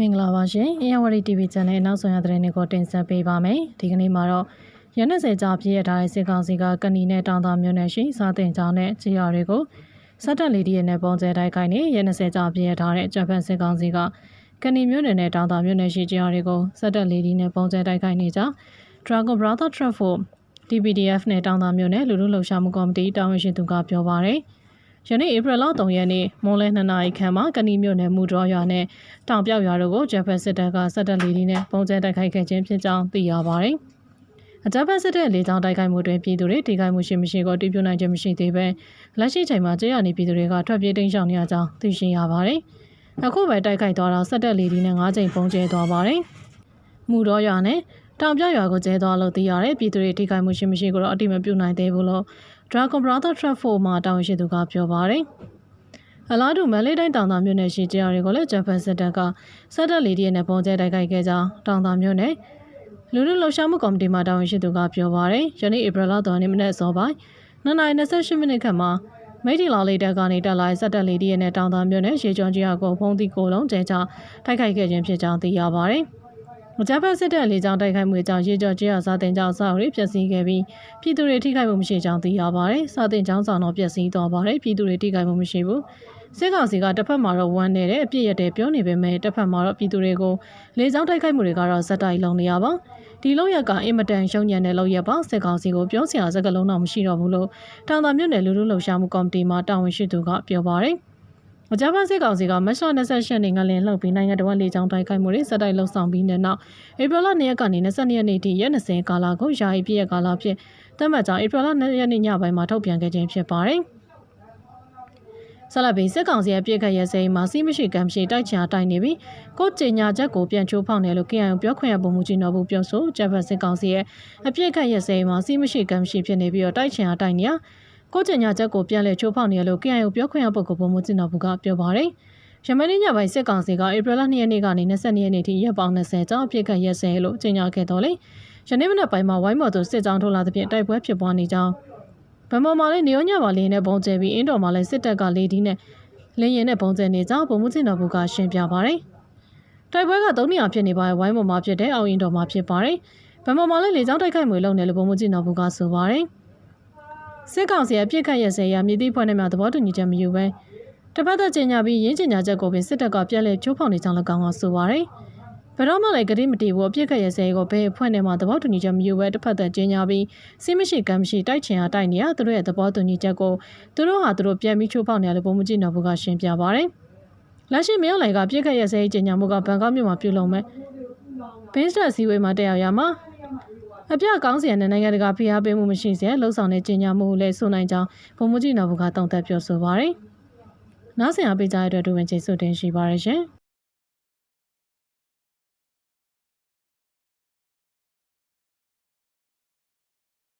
မင်္ဂလာပါရှင်။ AWD TV Channel နောက်ဆုံးရသတင်းတွေကိုတင်ဆက်ပေးပါမယ်။ဒီကနေ့မှာတော့ရန်20ကြာပြည့်ရထားတဲ့စစ်ကောင်စီကကဏီနဲ့တောင်သာမြို့နယ်ရှိစားတင်ကြောင်းနဲ့ကြေးရွာတွေကိုစက်တက်လီဒီရဲ့နဲ့ပုံကျဲတိုက်ခိုက်နေရန်20ကြာပြည့်ရထားတဲ့ဂျပန်စစ်ကောင်စီကကဏီမြို့နယ်နဲ့တောင်သာမြို့နယ်ရှိကြေးရွာတွေကိုစက်တက်လီဒီနဲ့ပုံကျဲတိုက်ခိုက်နေကြ Dragon Brother Traffic TPDF နဲ့တောင်သာမြို့နယ်လူလူလှုပ်ရှားမှုကော်မတီတာဝန်ရှိသူကပြောပါရယ် ယနေ့ဧပြီလ3ရက်နေ့မွန်လဲ2နာရီခန့်မှာကဏီမြို့နယ်မူတော်ရွာနဲ့တောင်ပြောက်ရွာတို့ကိုဂျပန်စစ်တပ်ကစက်တက်လီဒီနဲ့ပုံကျဲတိုက်ခိုက်ခဲ့ခြင်းဖြစ်ကြောင်းသိရပါတယ်။အကြမ်းဖက်စစ်တပ်လေကြောင်းတိုက်ခိုက်မှုတွင်ပြည်သူတွေထိခိုက်မှုရှိမရှိကိုတည်ပြုနိုင်ခြင်းမရှိသေးဘဲလက်ရှိချိန်မှာကြေးရနေပြည်သူတွေကထွက်ပြေးတိမ်းရှောင်နေရကြောင်းသိရှိရပါတယ်။အခုပဲတိုက်ခိုက်သွားတာစက်တက်လီဒီနဲ့၅ချိန်ပုံကျဲသွားပါတယ်။မူတော်ရွာနဲ့ တောင်ပြရွာကိုကျဲသွားလို့သိရတယ်ပြည်သူတွေထိခိုက်မှုရှိမရှိကိုတော့အတိမပြုနိုင်သေးဘူးလို့ Dragon Brother Traffic မှာတာဝန်ရှိသူကပြောပါတယ်။အလားတူမလေးတိုင်းတောင်သာမြို့နယ်ရှိကြတွေကိုလည်းဂျပန်စစ်တပ်ကစက်တက်လီဒီနဲ့ပုံကျဲတိုက်ခိုက်ခဲ့ကြောင်းတောင်သာမြို့နယ်လူလူလှုပ်ရှားမှုကော်မတီမှတာဝန်ရှိသူကပြောပါတယ်။ယနေ့ဧပြီလ3ရက်နေ့မနက်စောပိုင်း9:28မိနစ်ခန့်မှာမိတ်တီလာလေးတက်ကနေတက်လာစက်တက်လီဒီရဲ့နဲ့တောင်သာမြို့နယ်ရေကျော်ကြီးအကိုဖုံးတီကိုလုံးကျဲချတိုက်ခိုက်ခဲ့ခြင်းဖြစ်ကြောင်းသိရပါတယ်။ မကြမ်းစစ်တပ်လေကြောင်းတိုက်ခိုက်မှုကြောင့်ရေကျော်ကျေးရွာစာတင်ကျောင်းစာအုပ်တွေပျက်စီးခဲ့ပြီးပြည်သူတွေထိခိုက်မှုမရှိကြောင်းသိရပါတယ်။စာတင်ကျောင်းဆောင်တော့ပျက်စီးသွားပါတယ်။ပြည်သူတွေထိခိုက်မှုမရှိဘူး။စစ်ကောင်စီကတစ်ဖက်မှာတော့ဝမ်းနေတဲ့အပြစ်ရတဲ့ပြောနေပေမဲ့တစ်ဖက်မှာတော့ပြည်သူတွေကိုလေကြောင်းတိုက်ခိုက်မှုတွေကတော့ဇက်တိုက်လုံးနေရပါဒီလောက်ရကအင်မတန်ရှုံညံတဲ့လောက်ရပါစစ်ကောင်စီကိုပြောစရာစကားလုံးတော့မရှိတော့ဘူးလို့တောင်သာမြို့နယ်လူလူလှုပ်ရှားမှုကော်မတီမှတာဝန်ရှိသူကပြောပါတယ်။အ ကြမ်းဖက်စစ်ကောင်စီကမတ်လ28ရက်နေ့ကလင်းလှုပ်ပြီးနိုင်ငံတော်လေကြောင်းတိုက်ခိုက်မှုတွေစက်တိုက်လှုပ်ဆောင်ပြီးတဲ့နောက်ဧပြီလ2ရက်ကနေ22ရက်နေ့ထိရက်20ကာလကိုယာယီပြည့်ရက်ကာလဖြင့်သတ်မှတ်ကြောင်းဧပြီလ2ရက်နေ့ညပိုင်းမှာထုတ်ပြန်ခဲ့ခြင်းဖြစ်ပါတယ်။ဆလဘီစစ်ကောင်စီရဲ့ပြစ်ခတ်ရဲစဲမှာစီးမရှိကံမရှိတိုက်ချာတိုက်နေပြီးကိုကျင်ညာချက်ကိုပြန်ချိုးဖောက်တယ်လို့ KIO ပြောခွင့်ရပုံမှုကြီးတော်ဘူးပြောဆိုဂျပန်စစ်ကောင်စီရဲ့အပြစ်ခတ်ရဲစဲမှာစီးမရှိကံမရှိဖြစ်နေပြီးတော့တိုက်ချာတိုက်နေရ ကိုကျင်ညာချက်ကိုပြန်လည်ချိုးဖောက်နေရလို့ KIO ပြောခွင့်ရပုဂ္ဂိုလ်ပုံမှုကြီးတော်ဘူးကပြောပါတယ်။ယမန်နေ့ညပိုင်းစစ်ကောင်စီကဧပြီလ2ရက်နေ့ကနေ22ရက်နေ့ထိရက်ပေါင်း20ကျောင်းအပြစ်ခတ်ရဲစဲလို့ကြေညာခဲ့တော်လေ။ယနေ့မနက်ပိုင်းမှာဝိုင်းမော်သူစစ်ကြောင်းထုတ်လာသဖြင့်တိုက်ပွဲဖြစ်ပွားနေကြောင်းဗမာမှာလည်းနေရောညပါလေးနဲ့ပုံကျဲပြီးအင်းတော်မှာလည်းစစ်တပ်ကလေဒီနဲ့လင်းရင်နဲ့ပုံကျဲနေကြောင်းပုံမှုချင်းတော်ဘူးကရှင်းပြပါတယ်။တိုက်ပွဲက3နေရာဖြစ်နေပါဝိုင်းမော်မှာဖြစ်တဲ့အောင်ရင်တော်မှာဖြစ်ပါတယ်။ဗမာမှာလည်းလေကြောင်းတိုက်ခိုက်မှုလုပ်နေလို့ပုံမှုချင်းတော်ဘူးကဆိုပါတယ်။ စစ်ကောင်စီအပြစ်ခတ်ရစေရမြေတိဖွဲ့နဲ့များသဘောတူညီချက်မယူဘဲတပတ်သက်ကျင်ညာပြီးရင်းကျင်ညာချက်ကိုပင်စစ်တပ်ကပြက်လက်ချိုးဖောက်နေကြောင်းလည်းကောင်းအောင်ဆိုပါတယ်။ဘယ်တော့မှလည်းဂတိမတီဘူးအပြစ်ခတ်ရစဲကိုဘယ်အဖွဲ့နဲ့မှသဘောတူညီချက်မယူဘဲတစ်ဖက်သက်ကျင်းညာပြီးစိမရှိကမ်းမရှိတိုက်ချင်အားတိုက်နေရသူတို့ရဲ့သဘောတူညီချက်ကိုသူတို့ဟာသူတို့ပြန်ပြီးချိုးဖောက်နေရလို့ပုံမကြည့်တော့ဘူးကရှင်းပြပါတယ်။လက်ရှိမြောက်လိုက်ကပြစ်ခတ်ရစဲကျင်းညာမှုကဘန်ကောက်မြို့မှာပြုလုပ်မယ်။ဘင်းစတက်စီဝေးမှာတက်ရောက်ရမှာ အပြကောင်းစီရတဲ့နိုင်ငံတကာဖိအားပေးမှုမရှိစေလှုပ်ဆောင်တဲ့ကျင်းညာမှုလည်းဆိုနိုင်ကြောင်းပုံမကြည့်တော့ဘူးကတောင်းတပြောဆိုပါတယ်။နောက်ဆင်အားပေးကြတဲ့အတွက်ဒူဝင်ကျေးဇူးတင်ရှိပါရရှင်။